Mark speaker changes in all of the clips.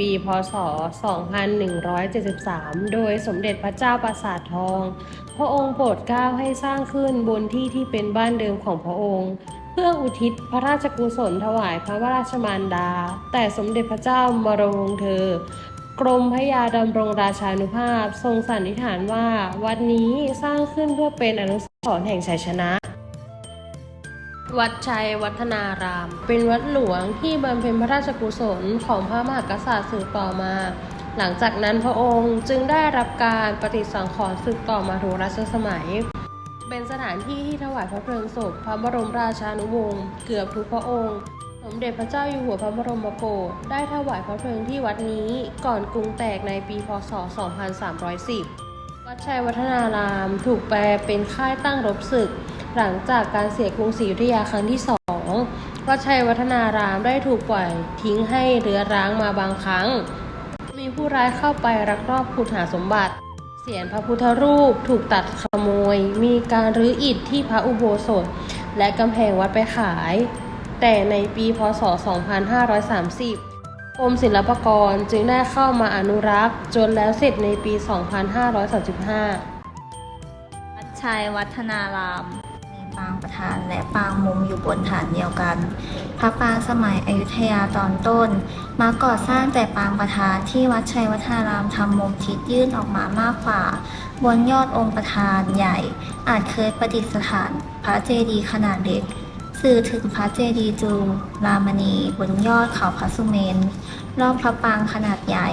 Speaker 1: ปีพศ 2173 โดยสมเด็จพระเจ้าปราสาททอง พระองค์โปรดเกล้าให้สร้างขึ้นบนที่ที่เป็นบ้านเดิมของพระองค์ เพื่ออุทิศพระราชกุศลถวายพระวราชมารดา แต่สมเด็จพระเจ้ามรวงศ์เธอกรมพระยาดำรงราชานุภาพ ทรงสันนิษฐานว่า วัดนี้สร้างขึ้นเพื่อเป็นอนุสรณ์แห่งชัยชนะ วัดชัยวัฒนาราม เป็นวัดหลวงที่บำเพ็ญพระราชกุศลของพระมหากษัตริย์สืบต่อมา หลังจากนั้นพระองค์จึงได้รับการปฏิสังขรณ์สืบต่อมาทุกรัชสมัย เป็นสถานที่ที่ถวายพระเพลิงศพพระบรมราชานุวงศ์เกือบทุกพระองค์ สมเด็จพระเจ้าอยู่หัวพระบรมโกศได้ถวายพระเพลิงที่วัดนี้ก่อนกรุงแตกในปีพศ 2310 วัดชัยวัฒนารามถูกแปลเป็นค่ายตั้งรบศึก หลังจากการเสียกรุงศรีอยุธยาครั้งที่สองวัดชัยวัฒนารามได้ถูกปล่อยทิ้งให้เรื้อร้างมาบางครั้ง มีผู้ร้ายเข้าไปรักรอบขุดหาสมบัติ เสียนพระพุทธรูปถูกตัดขโมย มีการรื้ออิฐที่พระอุโบสถ และกำแพงวัดไปขาย แต่ในปีพศ 2530กรมศิลปากรจึงได้เข้ามาอนุรักษ์ จนแล้วเสร็จในปี 2535
Speaker 2: วัดชัยวัฒนาราม ปางประธานและปางมุมอยู่บนฐานเดียวกัน พระปางสมัยอยุธยาตอนต้น มาก่อสร้างแต่ปางประธานที่วัดชัยวัฒนารามทำมุมทิศยื่นออกมามากกว่า บนยอดองค์ประธานใหญ่ อาจเคยประดิษฐานพระเจดีย์ขนาดเล็กสื่อถึงพระเจดีย์จูรามณีบนยอดเขาพระสุเมน รอบพระปางขนาดใหญ่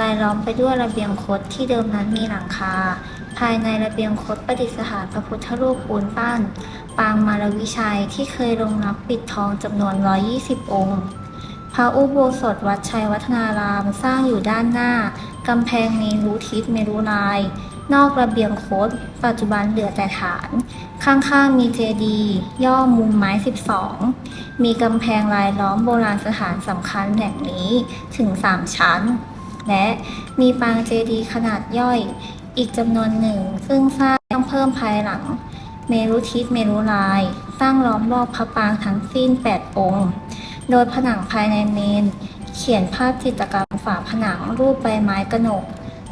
Speaker 2: รายล้อมไปด้วยระเบียงคดที่เดิมนั้นมีหลังคา ภายในระเบียงคดประดิษฐานพระพุทธรูปปูนปั้น ปางมารวิชัยที่เคยลงรับปิดทองจำนวน 120 องค์ พระอุโบสถวัดชัยวัฒนารามสร้างอยู่ด้านหน้ากำแพงเมรุทิศเมรุลาย นอกระเบียงโคดปัจจุบันเหลือแต่ฐาน ข้างๆมีเจดีย์ย่อมุมไม้ 12 มีกำแพงลายล้อมโบราณสถานสำคัญแห่งนี้ถึง 3 ชั้น และมีปางเจดีย์ขนาดย่อยอีกจำนวนหนึ่งซึ่งสร้างเพิ่มภายหลัง เมรุทิศเมรุลาย สร้างล้อมรอบพระปางทั้งสิ้น 8 องค์ โดยผนังภายในเมน เขียนภาพจิตรกรรมฝาผนังรูปใบไม้กระหนก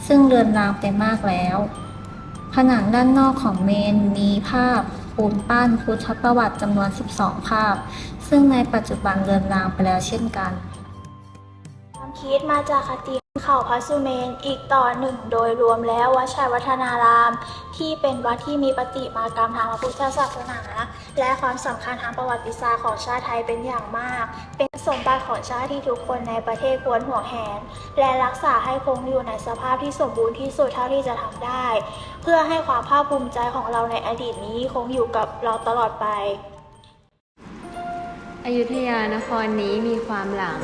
Speaker 2: ซึ่งเลือนลางไปมากแล้ว ผนังด้านนอกของเมนมีภาพปูนปั้นพุทธประวัติจำนวน 12 ภาพ ซึ่งในปัจจุบันเลือนลางไปแล้วเช่นกัน
Speaker 3: ความคิดมาจากคติ เขาพระสุเมนอีกต่อหนึ่งโดยรวมแล้ววัดชัยวัฒนาราม ที่เป็นวัดที่มีปฏิมากรรมทางพระพุทธศาสนา และความสำคัญทางประวัติศาสตร์ของชาติไทยเป็นอย่างมาก เป็นสมบัติของชาติที่ทุกคนในประเทศควรห่วงแหน และรักษาให้คงอยู่ในสภาพที่สมบูรณ์ที่สุดเท่าที่จะทำได้ เพื่อให้ความภาคภูมิใจของเราในอดีตนี้คงอยู่กับเราตลอดไป
Speaker 4: อยุธยานครนี้มีความหลัง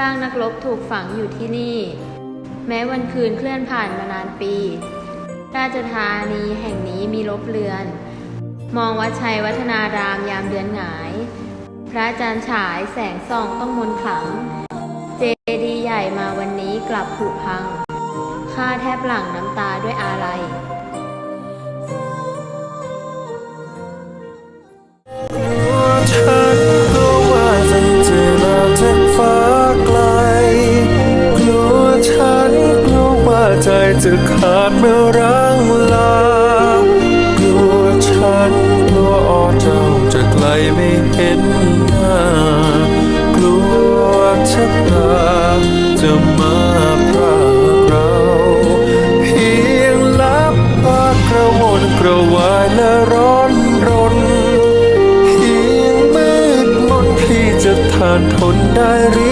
Speaker 4: ร่างนักรบถูกฝังอยู่ที่นี่ แม้วันคืนเคลื่อนผ่านมานานปี ราชธานีแห่งนี้มีลบเลือน มองวัดชัยวัฒนารามยามเดือนหงาย พระจันทร์ฉายแสงส่องต้องมนต์ขลัง เจดีย์ใหญ่มาวันนี้กลับผุพังข้าแทบหลั่งน้ำตาด้วยอาลัย
Speaker 5: จะขาดเมื่อร้างลากลัวฉันกลัวอ่อเจ้าจะไกลไม่เห็นหน้ากลัวชะตาจะมาพรากเราเพียงลับปากกระวนกระวายและร้อนรนเพียงมืดมนที่จะทานทนได้หรือ